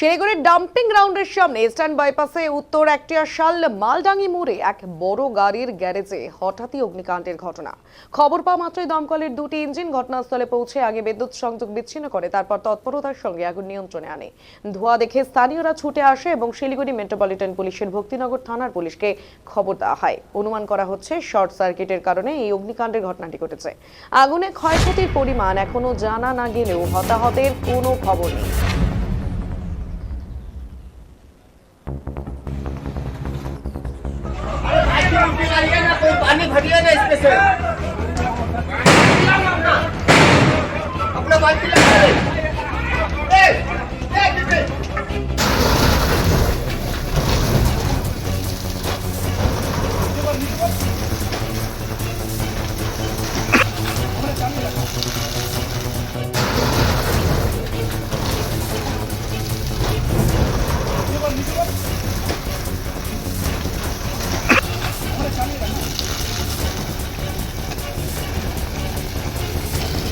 শিলিগুড়ির ডাম্পিং গ্রাউন্ডের সামনে ইস্টার্ন বাইপাসে উত্তর শাল মালডাঙ্গি মোড়ে এক বড় গাড়ির গ্যারেজে হঠাৎই অগ্নিকাণ্ডের ঘটনা। খবর পাওয়া মাত্রই দমকলের দুটি ইঞ্জিন ঘটনাস্থলে পৌঁছে আগে বিদ্যুৎ সংযোগ বিচ্ছিন্ন করে, তারপর তৎপরতার সঙ্গে আগুন নিয়ন্ত্রণে আনে। ধোঁয়া দেখে স্থানীয়রা ছুটে আসে এবং শিলিগুড়ি মেট্রোপলিটন পুলিশের ভক্তিনগর থানার পুলিশকে খবর দেওয়া হয়। অনুমান করা হচ্ছে শর্ট সার্কিটের কারণে এই অগ্নিকাণ্ডের ঘটনাটি ঘটেছে। আগুনে ক্ষয়ক্ষতির পরিমাণ এখনও জানা না গেলেও হতাহতের কোনো খবর নেই। पानी भरिए ना इसमें से।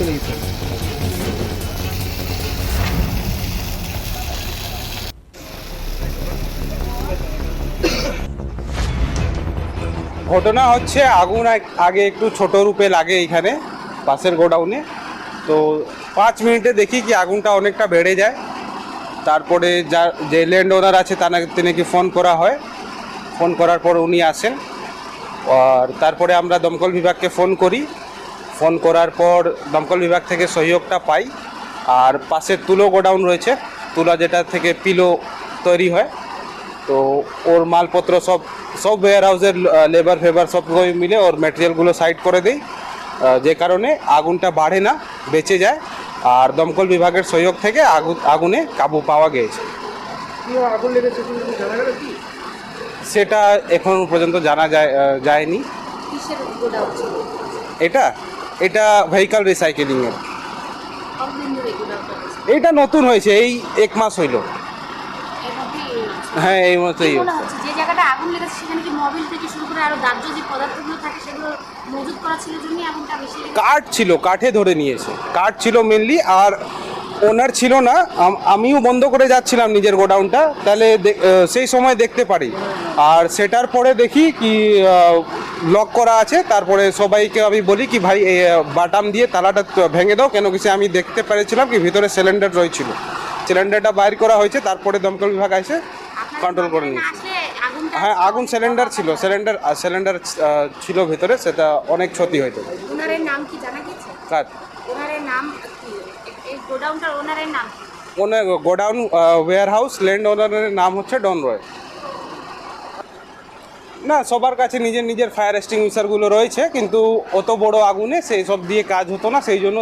ঘটনা হচ্ছে আগুন আগ- একটু ছোট রূপে লাগে এইখানে পাশের গোডাউনে। তো পাঁচ মিনিটে দেখি কি আগুনটা অনেকটা বেড়ে যায়। তারপরে যা যে ল্যান্ড ওনার আছে তাকে তিনি ফোন করা হয়। ফোন করার পর উনি আসেন। আর তারপরে আমরা দমকল বিভাগকে ফোন করি। ফোন করার পর দমকল বিভাগ থেকে সহযোগটা পাই। আর পাশের তুলো গোডাউন রয়েছে। তুলা যেটা থেকে পিলো তৈরি হয়। তো ওর মালপত্র সব সব ওয়ার হাউসের লেবার ফেবার সব মিলে ওর ম্যাটেরিয়ালগুলো সাইড করে দেই। যে কারণে আগুনটা বাড়ে না বেঁচে যায়। আর দমকল বিভাগের সহযোগ থেকে আগুন আগুনে কাবু পাওয়া গিয়েছে। সেটা এখন পর্যন্ত জানা যায় যায়নি। এটা? এটা ভেহিকাল রিসাইকেলিংয়ের এর। এইটা নতুন হয়েছে এই এক মাস হইল। হ্যাঁ এই মতোই কি যে জায়গাটা আগুন লেগেছে সেখানে কি মোবিল থেকে শুরু করে আরও দাহ্য যে পদার্থগুলো থাকে সেগুলো মজুত করা ছিল জন্য আগুনটা বেশি কাঠ ছিল কাঠে ধরে নিয়েছে। কাঠ ছিল মেনলি আর ওনার ছিল না আমিও বন্ধ করে যাচ্ছিলাম নিজের গোডাউনটা তাহলে সেই সময় দেখতে পারি। আর সেটার পরে দেখি কি লক করা আছে তারপরে সবাইকে আমি বলি কি ভাই বাটাম দিয়ে তালাটা ভেঙে দাও কেন কিছু আমি দেখতে পেরেছিলাম কি ভিতরে সিলিন্ডার রয়েছিল। সিলিন্ডারটা বাইর করা হয়েছে তারপরে দমকল বিভাগ এসে কন্ট্রোল করে নিয়েছে। হ্যাঁ আগুন সিলিন্ডার ছিল সিলিন্ডার সিলিন্ডার ছিল ভিতরে সেটা অনেক ক্ষতি হয়েছে। কার? নাম গোডাউনটার ওনারের নাম? Owner godown warehouse land ওনারের নাম হচ্ছে ডন রয় না, সবার কাছে নিজের নিজের ফায়ার এক্সটিংগুইশারগুলো রয়েছে, কিন্তু অত বড় আগুনে সেই সব দিয়ে কাজ হতো না, সেই জন্য